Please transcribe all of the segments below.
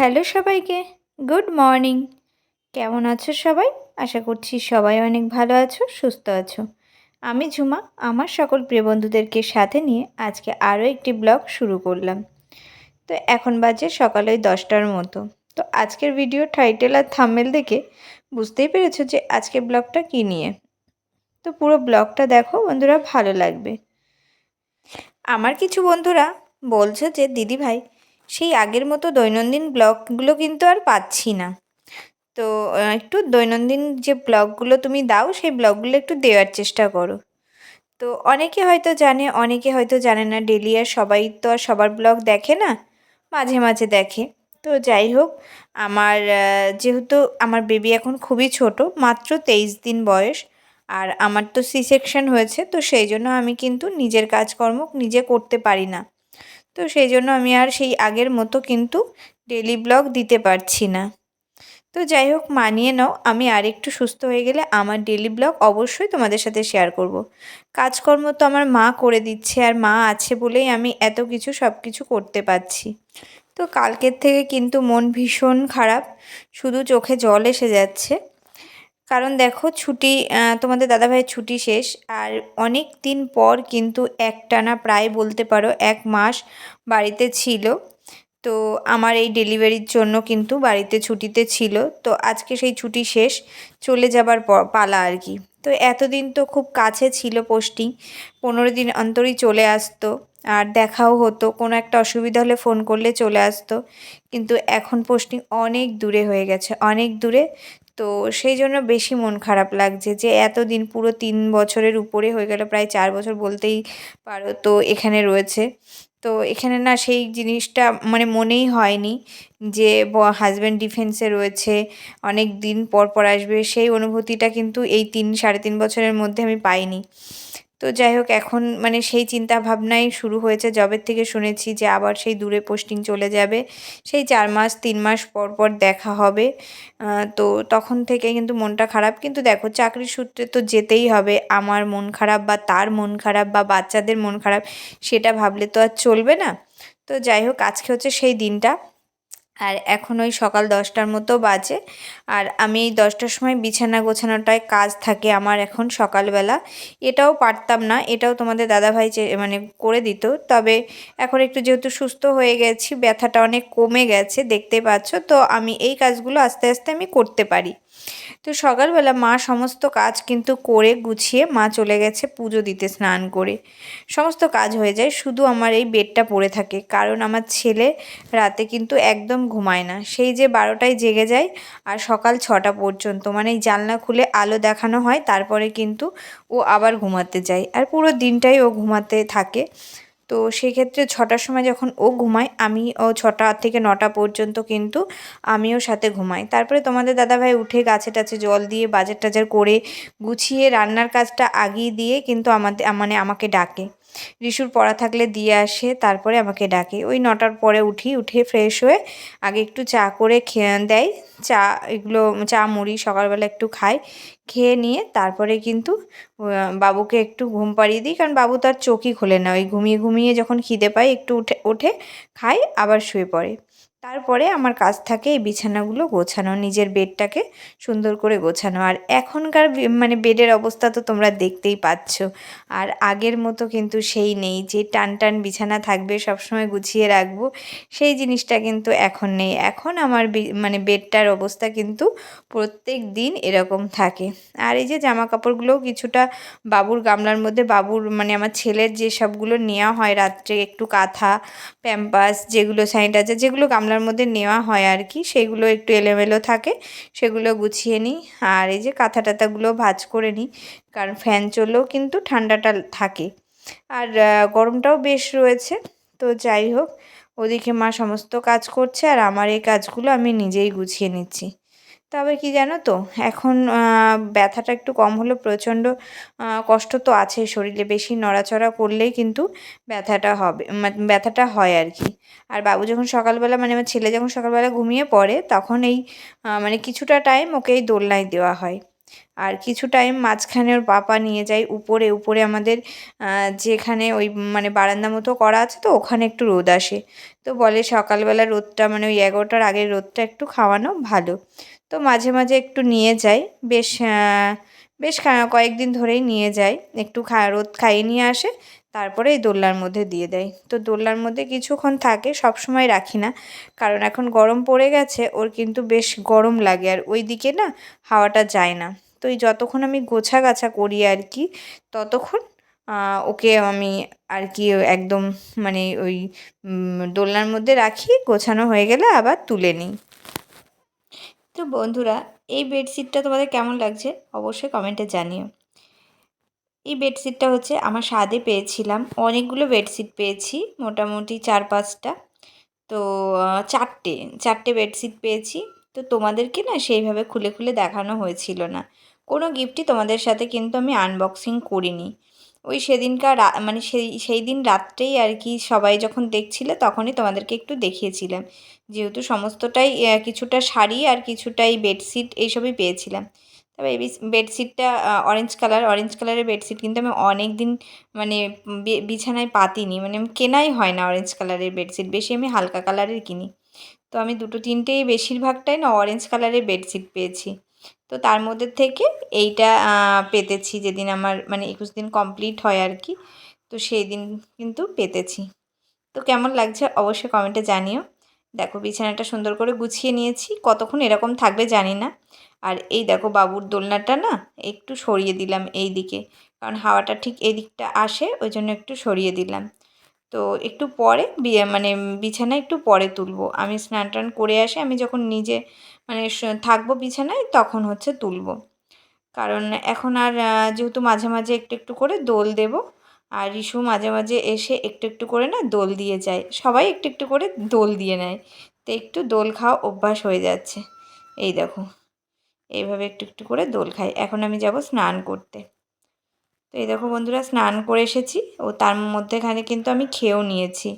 Hello সবাইকে, good morning. কেমন আছো সবাই? আশা করছি সবাই অনেক ভালো আছো, সুস্থ আছো। আমি ঝুমা, আমার সকল প্রিয় বন্ধুদেরকে সাথে নিয়ে আজকে আরও একটি ব্লগ শুরু করলাম। তো এখন বাজে সকাল ওই দশটার মতো। তো আজকের ভিডিও টাইটেল আর থাম্বেল দেখে বুঝতেই পেরেছ যে আজকের ব্লগটা কী নিয়ে। তো পুরো ব্লগটা দেখো, বন্ধুরা, ভালো লাগবে। আমার কিছু বন্ধুরা বলছো যে দিদি ভাই সেই আগের মতো দৈনন্দিন ব্লগগুলো কিন্তু আর পাচ্ছি না। তো একটু দৈনন্দিন যে ব্লগগুলো তুমি দাও, সেই ব্লগগুলো একটু দেওয়ার চেষ্টা করো। তো, অনেকে হয়তো জানে, অনেকে হয়তো জানে না ডেলি আর সবাই তো আর সবার ব্লগ দেখে না, মাঝে মাঝে দেখে। তো, যাই হোক, আমার যেহেতু আমার বেবি এখন খুবই ছোট, মাত্র তেইশ দিন বয়স, আর আমার তো সি সেকশন হয়েছে, তো সেই জন্য আমি কিন্তু নিজের কাজকর্ম নিজে করতে পারি না। তো সেই জন্য আমি আর সেই আগের মতো কিন্তু ডেলি ব্লগ দিতে পারছি না। তো যাই হোক, মানিয়ে নাও, আমি আর একটু সুস্থ হয়ে গেলে আমার ডেলি ব্লগ অবশ্যই তোমাদের সাথে শেয়ার করব। কাজকর্ম তো আমার মা করে দিচ্ছে আর মা আছে বলেই আমি এত কিছু সব কিছু করতে পারছি। তো কালকের থেকে কিন্তু মন ভীষণ খারাপ, শুধু চোখে জল এসে যাচ্ছে। কারণ দেখো ছুটি তোমাদের দাদাভাইয়ের ছুটি শেষ আর অনেক দিন পর কিন্তু একটানা প্রায় বলতে পারো এক মাস বাড়িতে ছিল। তো আমার এই ডেলিভারির জন্য কিন্তু বাড়িতে ছুটিতে ছিল। তো আজকে সেই ছুটি শেষ, চলে যাবার পালা আর কি। তো এতদিন তো খুব কাছে ছিল পোস্টিং, পনেরো দিন অন্তরই চলে আসতো। আর দেখাও হতো, কোনো একটা অসুবিধা হলে ফোন করলে চলে আসতো। কিন্তু এখন পোস্টিং অনেক দূরে হয়ে গেছে, অনেক দূরে তো সেই জন্য বেশি মন খারাপ লাগছে যে এতদিন পুরো তিন বছরের উপরে হয়ে গেল, প্রায় চার বছর বলতেই পারো তো এখানে রয়েছে। তো এখানে না সেই জিনিসটা মানে মনেই হয়নি যে হাজব্যান্ড ডিফেন্সে রয়েছে, অনেক দিন পর পর আসবে, সেই অনুভূতিটা কিন্তু এই তিন, সাড়ে তিন বছরের মধ্যে আমি পাইনি। তো যাই হোক, এখন মানে সেই চিন্তা ভাবনাই শুরু হয়েছে। জবের থেকে শুনেছি যে আবার সেই দূরে পোস্টিং চলে যাবে। সেই চার মাস, তিন মাস পর পর দেখা হবে। তো তখন থেকে কিন্তু মনটা খারাপ। কিন্তু দেখো চাকরির সূত্রে তো যেতেই হবে। আমার মন খারাপ বা তার মন খারাপ বা বাচ্চাদের মন খারাপ, সেটা ভাবলে তো আর চলবে না। তো যাই হোক, আজকে হচ্ছে সেই দিনটা। আর এখন ওই সকাল দশটার মতো বাজে। আর আমি দশটার সময় বিছানা গোছানোটায় কাজ থাকে আমার এখন সকালবেলা। এটাও পারতাম না, এটাও তোমাদের দাদাভাই মানে করে দিত। তবে এখন একটু যেহেতু সুস্থ হয়ে গেছি, ব্যথাটা অনেক কমে গেছে, দেখতে পাচ্ছ? তো আমি এই কাজগুলো আস্তে আস্তে আমি করতে পারি। তো সকালবেলা মা সমস্ত কাজ কিন্তু করে গুছিয়ে মা চলে গেছে পুজো দিতে, স্নান করে। সমস্ত কাজ হয়ে যায়, শুধু আমার এই বেডটা পড়ে থাকে, কারণ আমার ছেলে রাতে কিন্তু একদম ঘুমায় না। সেই যে বারোটায় জেগে যায় আর সকাল ছটা পর্যন্ত মানে এই জানলা খুলে আলো দেখানো হয়, তারপরে কিন্তু ও আবার ঘুমাতে যায়। আর পুরো দিনটাই ও ঘুমাতে থাকে। তো সেক্ষেত্রে ছটার সময় যখন ও ঘুমায়, আমি ও ছটা থেকে নটা পর্যন্ত কিন্তু আমিও সাথে ঘুমাই। তারপরে তোমাদের দাদাভাই উঠে গাছে টাছে জল দিয়ে বাজার টাজার করে গুছিয়ে রান্নার কাজটা আগিয়ে দিয়ে কিন্তু আমাদের মানে আমাকে ডাকে। রিশুর পড়া থাকলে দিয়ে আসে, তারপরে আমাকে ডাকে। ওই নটার পরে উঠি, উঠে ফ্রেশ হয়ে আগে একটু চা করে খেয়ে দেয়। চা এগুলো, চা, মুড়ি সকালবেলা একটু খাই, খেয়ে নিয়ে তারপরে কিন্তু বাবুকে একটু ঘুম পাড়িয়ে দিই। কারণ বাবু তার চোখই খোলে না। ওই ঘুমিয়ে ঘুমিয়ে যখন খিদে পায় একটু উঠে, ওঠে খাই আবার শুয়ে পড়ে। তারপরে আমার কাজ থাকে এই বিছানাগুলো গোছানো, নিজের বেডটাকে সুন্দর করে গোছানো। আর এখনকার মানে বেডের অবস্থা তো তোমরা দেখতেই পাচ্ছ। আর আগের মতো কিন্তু সেই নেই যে টান টান বিছানা থাকবে, সবসময় গুছিয়ে রাখব, সেই জিনিসটা কিন্তু এখন নেই। এখন আমার মানে বেডটার অবস্থা কিন্তু প্রত্যেক দিন এরকম থাকে। আর এই যে জামা কাপড়গুলোও কিছুটা বাবুর গামলার মধ্যে, বাবুর মানে আমার ছেলের যে সবগুলো নেওয়া হয়, রাত্রে একটু কাঁথা, প্যাম্পাস যেগুলো, স্যানিটাইজার যেগুলো গামলার মধ্যে নেওয়া হয় আর কি, সেগুলো একটু এলোমেলো থাকে, সেগুলো গুছিয়ে নিই। আর এই যে কাঁথা টাথাগুলো ভাজ করে নিই, কারণ ফ্যান চললেও কিন্তু ঠান্ডাটা থাকে। আর গরমটাও বেশ রয়েছে, তো যাই হোক, ওদিকে মা সমস্ত কাজ করছে আর আমার এই কাজগুলো আমি নিজেই গুছিয়ে নিচ্ছি। তবে কি জানো তো? এখন ব্যথাটা একটু কম হলেও প্রচণ্ড কষ্ট তো আছে শরীরে। বেশি নড়াচড়া করলেই কিন্তু ব্যথাটা হবে ব্যথাটা হয় আর কি। আর বাবু যখন সকালবেলা মানে আমার ছেলে যখন সকালবেলা ঘুমিয়ে পড়ে, তখন এই মানে কিছুটা টাইম ওকে এই দোলনায় দেওয়া হয়। আর কিছু টাইম মাঝখানে ওর পাপা নিয়ে যায় উপরে উপরে আমাদের যেখানে ওই মানে বারান্দা মতো করা আছে তো, ওখানে একটু রোদ আসে। তো বলে সকালবেলা রোদটা মানে ওই এগারোটার আগের রোদটা একটু খাওয়ানো ভালো। তো মাঝে মাঝে একটু নিয়ে যাই। বেশ বেশ কয়েকদিন ধরেই নিয়ে যাই। একটু খা, রোদ খাইয়ে নিয়ে আসে, তারপরে এই দোলনার মধ্যে দিয়ে দেয়। তো দোলনার মধ্যে কিছুক্ষণ থাকে, সব সময় রাখি না। কারণ এখন গরম পড়ে গেছে, ওর কিন্তু বেশ গরম লাগে। আর ওই দিকে না, হাওয়াটা যায় না। তো এই যতক্ষণ আমি গোছা গাছা করি আর কি, ততক্ষণ ওকে আমি আর কি একদম মানে ওই দোলনার মধ্যে রাখি, গোছানো হয়ে গেলে আবার তুলে নিই। তো বন্ধুরা, এই বেডশিটটা তোমাদের কেমন লাগছে অবশ্যই কমেন্টে জানিও। এই বেডশিটটা হচ্ছে আমার স্বাদে পেয়েছিলাম, অনেকগুলো বেডশিট পেয়েছি, মোটামুটি চার পাঁচটা। তো চারটে চারটে বেডশিট পেয়েছি। তো তোমাদেরকে না সেইভাবে খুলে খুলে দেখানো হয়েছিল না। কোনো গিফটই তোমাদের সাথে কিন্তু আমি আনবক্সিং করিনি। ওই সেদিনকার মানে সেই সেই দিন রাত্রেই আর কি সবাই যখন দেখছিলে তখনই তোমাদেরকে একটু দেখিয়েছিলাম। যেহেতু সমস্তটাই কিছুটা শাড়ি আর কিছুটাই বেডশিট এইসবই পেয়েছিলাম। তবে এই বেডশিটটা অরেঞ্জ কালার অরেঞ্জ কালারের বেডশিট কিন্তু আমি অনেক দিন মানে বিছানায় পাতিনি। মানে কেনাই হয় না অরেঞ্জ কালারের বেডশিট, বেশি আমি হালকা কালারের কিনি। তো আমি দুটো তিনটেই বেশিরভাগটাই না অরেঞ্জ কালারের বেডশিট পেয়েছি। তো তার মধ্যে থেকে এইটা পেতেছি যেদিন আমার মানে একুশ দিন কমপ্লিট হয় আর কি তো সেই দিন কিন্তু পেতেছি। তো কেমন লাগছে অবশ্যই কমেন্টে জানিও। দেখো বিছানাটা সুন্দর করে গুছিয়ে নিয়েছি। কতক্ষণ এরকম থাকবে জানি না। আর এই দেখো বাবুর দোলনাটা না একটু সরিয়ে দিলাম এই দিকে কারণ হাওয়াটা ঠিক এই দিকটা আসে, ওই জন্য একটু সরিয়ে দিলাম। তো একটু পরে বিয়ে মানে বিছানা একটু পরে তুলবো। আমি স্নান টান করে আসে, আমি যখন নিজে মানে থাকব বিছানায় তখন হচ্ছে তুলবো। কারণ এখন আর যেহেতু মাঝে মাঝে একটু একটু করে দোল দেব, আর রিশু মাঝে মাঝে এসে একটু একটু করে না দোল দিয়ে যায়। সবাই একটু একটু করে দোল দিয়ে নেয়। তো একটু দোল খাওয়া অভ্যাস হয়ে যাচ্ছে। এই দেখো, এইভাবে একটু একটু করে দোল খাই। এখন আমি যাব স্নান করতে। তো এই দেখো বন্ধুরা, স্নান করে এসেছি। ও তার মধ্যেখানে কিন্তু আমি খেয়েও নিয়েছি।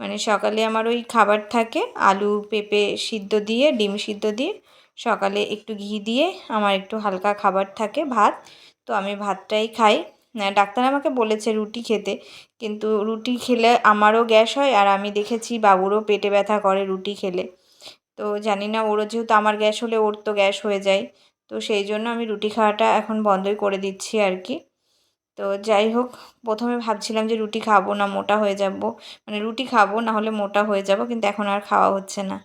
মানে সকালে আমার ওই খাবার থাকে, আলু, পেঁপে সিদ্ধ দিয়ে, ডিম সিদ্ধ দিয়ে, সকালে একটু ঘি দিয়ে আমার একটু হালকা খাবার থাকে, ভাত। তো আমি ভাতটাই খাই। ডাক্তার আমাকে বলেছে রুটি খেতে, কিন্তু রুটি খেলে আমারও গ্যাস হয় আর আমি দেখেছি বাবুরও পেটে ব্যথা করে রুটি খেলে। তো জানি না, ওরও যেহেতু আমার গ্যাস হলে ওর তো গ্যাস হয়ে যায়। তো সেই জন্য আমি রুটি খাওয়াটা এখন বন্ধই করে দিচ্ছি আর কি। তো যাই হোক, প্রথমে ভাবছিলাম যে রুটি খাব না, মোটা হয়ে যাব। মানে রুটি খাব, না হলে মোটা হয়ে যাব, কিন্তু এখন আর খাওয়া হচ্ছে না।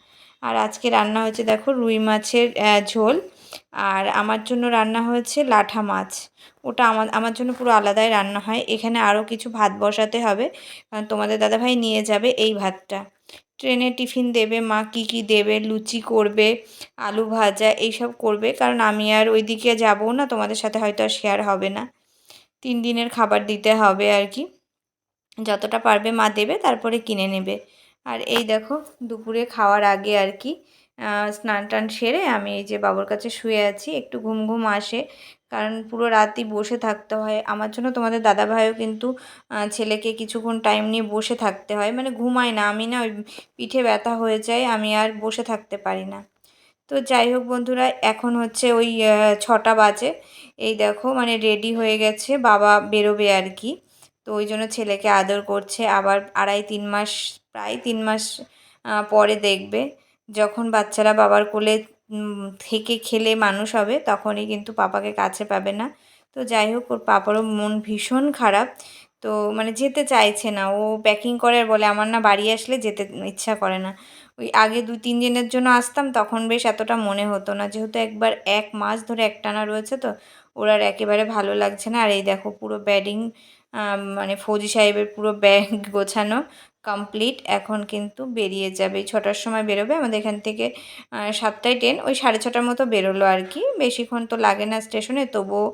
আর আজকে রান্না হয়েছে দেখো রুই মাছের ঝোল। আর আমার জন্য রান্না হয়েছে লাঠা মাছ। ওটা আমার আমার জন্য পুরো আলাদাই রান্না হয়। এখানে আরও কিছু ভাত বসাতে হবে। কারণ তোমাদের দাদাভাই নিয়ে যাবে এই ভাতটা। ট্রেনে টিফিন দেবে, মা কী কী দেবে, লুচি করবে, আলু ভাজা, এইসব করবে। কারণ আমি আর ওইদিকে যাব না, তোমাদের সাথে হয়তো আর শেয়ার হবে না। তিন দিনের খাবার দিতে হবে আর কি। যতটা পারবে মা দেবে, তারপরে কিনে নেবে। আর এই দেখো, দুপুরে খাওয়ার আগে আর কি স্নান টান সেরে আমি এই যে বাবুর কাছে শুয়ে আছি, একটু ঘুম ঘুম আসে। কারণ পুরো রাতই বসে থাকতে হয়। আমার জন্য তোমাদের দাদাভাইও কিন্তু ছেলেকে কিছুক্ষণ টাইম নিয়ে বসে থাকতে হয়। মানে ঘুমায় না, আমি না ওই পিঠে ব্যথা হয়ে যায়, আমি আর বসে থাকতে পারি না। তো যাই হোক বন্ধুরা, এখন হচ্ছে ওই ছটা বাজে। এই দেখো মানে রেডি হয়ে গেছে, বাবা বেরোবে আর কি তো ওই জন্য ছেলেকে আদর করছে, আবার আড়াই তিন মাস, প্রায় তিন মাস পরে দেখবে। যখন বাচ্চারা বাবার কোলে থেকে খেলে মানুষ হবে, তখনই কিন্তু পাপাকে কাছে পাবে না। তো যাই হোক, ওর পাপারও মন ভীষণ খারাপ। তো মানে যেতে চাইছে না, ও প্যাকিং করে বলে, আমার না বাড়ি আসলে যেতে ইচ্ছা করে না। ওই আগে দুই, তিন দিনের জন্য আসতাম, তখন বেশ এতটা মনে হতো না। যেহেতু একবার এক মাস ধরে একটানা রয়েছে তো, ওর আর একেবারে ভালো লাগছে না। আর এই দেখো পুরো ব্যাডিং মানে ফৌজি সাহেবের পুরো ব্যাগ গোছানো কমপ্লিট এখন কিন্তু বেরিয়ে যাবে, ছটার সময় বেরোবে। আমাদের এখান থেকে সাতটায় ট্রেন ওই সাড়ে ছটার মতো বেরোলো আর কি। বেশিক্ষণ তো লাগে না স্টেশনে তবুও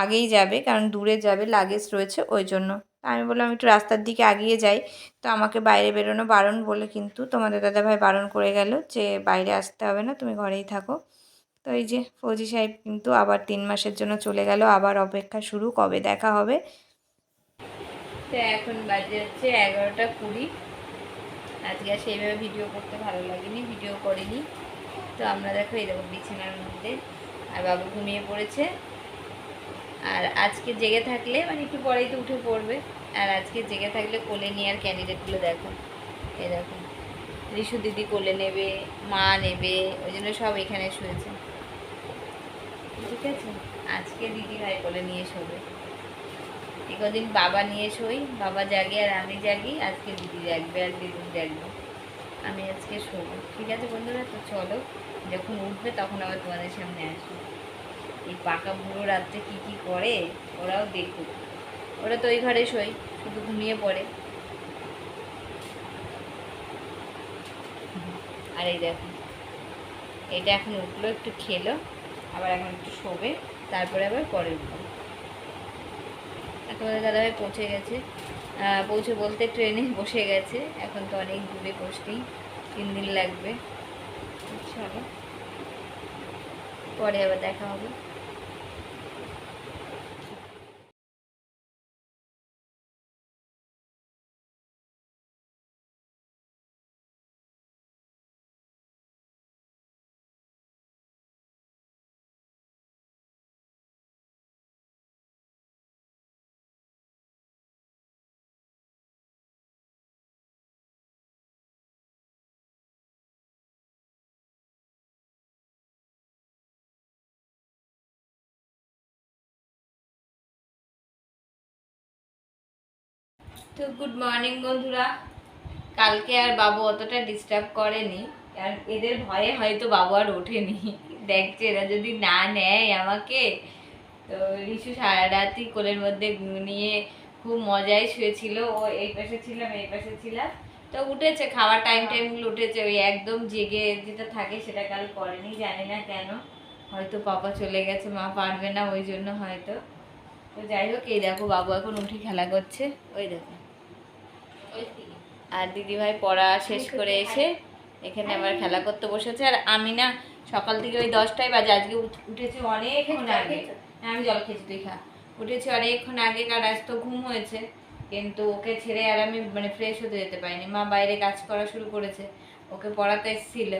আগেই যাবে, কারণ দূরে যাবে লাগেজ রয়েছে, ওই জন্য। তা আমি বললাম একটু রাস্তার দিকে আগিয়ে যাই। তো আমাকে বাইরে বেরোনো বারণ বলে কিন্তু তোমাদের দাদাভাই বারণ করে গেল যে, বাইরে আসতে হবে না, তুমি ঘরেই থাকো। তো এই যে ফৌজি সাহেব কিন্তু আবার তিন মাসের জন্য চলে গেল, আবার অপেক্ষা শুরু, কবে দেখা হবে? তো এখন বাজে হচ্ছে এগারোটা কুড়ি। আজকে আর সেইভাবে ভিডিও করতে ভালো লাগেনি ভিডিও করিনি। তো আমরা দেখো দেখো বিছানার মধ্যে, আর বাবু ঘুমিয়ে পড়েছে। আর আজকে জেগে থাকলে মানে একটু পরেই তো উঠে পড়বে। আর আজকে জেগে থাকলে কোলে নিয়ে আর ক্যান্ডিডেটগুলো দেখো। এই দেখো, রিশু দিদি কোলে নেবে, মা নেবে, ওই জন্য সব এখানে শুয়েছে ঠিক আছে? আজকে দিদি ভাই কোলে নিয়ে শোবে। এই কদিন বাবা নিয়ে শোই, বাবা জাগে আর আমি জাগি, আজকে দিদি জাগবে আর দিদি জাগবে। আমি আজকে শোবো। ঠিক আছে বন্ধুরা? তো চলো, যখন উঠবে তখন আবার তোমাদের সামনে আসব। এই পাকা বুড়ো রাত্রে কী কী করে, ওরাও দেখুক। ওরা তো ওই ঘরে শোয়, শুধু ঘুমিয়ে পড়ে। আর এই দেখো, এটা এখন উঠল, একটু খেলো, আবার এখন একটু শোবে, তারপরে আবার পরে উঠবো তোমাদের দাদাভাই পৌঁছে গেছে। পৌঁছে বলতে ট্রেনে বসে গেছে। এখন তো অনেক দূরে বসতেই তিন দিন লাগবে। চলো, পরে আবার দেখা হবে। তো গুড মর্নিং বন্ধুরা। কালকে আর বাবু অতটা ডিস্টার্ব করেনি আর এদের ভয়ে হয়তো বাবু আর ওঠেনি। দেখছে এরা যদি না নেয় আমাকে তো রিশু সারা রাতই কোলের মধ্যে নিয়ে খুব মজায় শুয়েছিল। ও এই পাশে ছিলাম এই পাশে ছিলাম। তো উঠেছে খাওয়ার টাইম টাইমগুলো উঠেছে ওই একদম জেগে যেটা থাকে সেটা কাল করেনি জানি না কেন। হয়তো পাপা চলে গেছে মা পারবে না ওই জন্য হয়তো। তো যাই হোক এই দেখো বাবু এখন উঠে খেলা করছে। ওই দেখো। আর দিদিভাই পড়া শেষ করে এসে এখানে আবার খেলা করতে বসেছে। আর আমি না সকাল থেকে ওই দশটায় বাজে আজকে উঠ- উঠেছি অনেকক্ষণ আগে। হ্যাঁ, আমি জল খেয়েছি তুই খা। উঠেছি অনেকক্ষণ আগে কারণ আজ তো ঘুম হয়েছে। কিন্তু ওকে ছেড়ে আর আমি মানে ফ্রেশ হতে যেতে পারিনি। মা বাইরে কাজ করা শুরু করেছে। ওকে পড়াতে এসেছিল।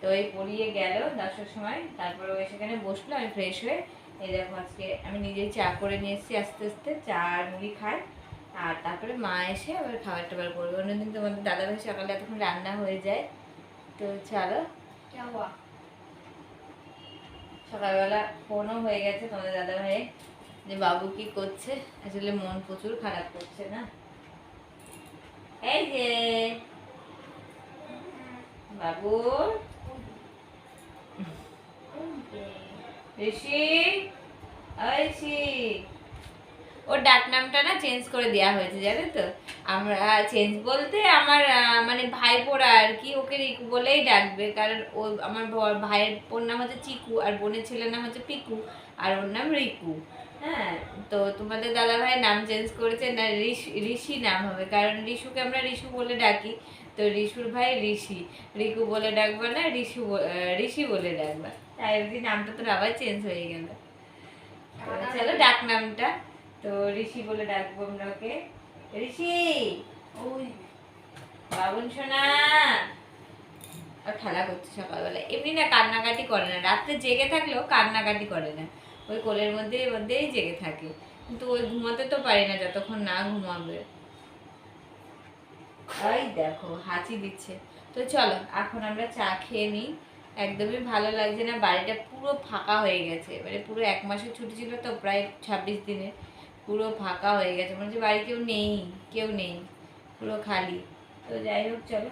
তো ওই পড়িয়ে গেল দশটার সময়। তারপরে ও সেখানে বসল আমি ফ্রেশ হয়ে এই দেখো আজকে আমি নিজেই চা করে নিয়ে এসেছি আস্তে আস্তে। চা আর মুড়ি খাই। আর তারপরে মা এসে আবার খাবার টাবার করবে। অন্যদিন তোমাদের দাদাভাই সকালে এতক্ষণ রান্না হয়ে যায়। তো চলো। সকালবেলা ফোনও হয়ে গেছে তোমাদের দাদাভাই যে বাবু কি করছে? আসলে মন প্রচুর খারাপ করছে না? এই যে। বাবু। ঋষি। ঋষি। ওর ডাক নামটা না চেঞ্জ করে দেওয়া হয়েছে জানো তো? আমরা চেঞ্জ বলতে আমার মানে ভাইপোরা আর কি ওকে রিকু বলেই ডাকবে কারণ ও আমার ভাইয়ের ওর নাম হচ্ছে চিকু আর বোনের ছেলের নাম হচ্ছে পিকু আর ওর নাম রিকু। হ্যাঁ তো তোমাদের দাদা ভাইয়ের নাম চেঞ্জ করেছে না ঋষি নাম হবে কারণ ঋষুকে আমরা ঋষু বলে ডাকি তো ঋষুর ভাই ঋষি। রিকু বলে ডাকবে না ঋষু ঋষি বলে ডাকবা। তাই নামটা তো আবার চেঞ্জ হয়ে গেল। চলো ডাক নামটা। তো ঋষি বলে ডাকবো আমরা ওকে। ঋষি! ওই বাবুন সোনা! আর খেলা করছে সকালবেলা এমনি না কান্নাকাটি করে না। রাত্রে জেগে থাকলেও কান্নাকাটি করে না। ওই কোলের মধ্যে মধ্যেই জেগে থাকে। কিন্তু ওই ঘুমাতে তো পারি না, যতক্ষণ না ঘুমাবে। ওই দেখো, হাঁচি দিচ্ছে। তো চলো, এখন আমরা চা খেয়ে নিই। একদমই ভালো লাগছে না। বাড়িটা পুরো ফাঁকা হয়ে গেছে। মানে পুরো এক মাসের ছুটি ছিল তো, প্রায় ছাব্বিশ দিনের। পুরো ফাঁকা হয়ে গেছে। মনে হচ্ছে বাড়ি কেউ নেই কেউ নেই, পুরো খালি। তো যাই হোক, চলো।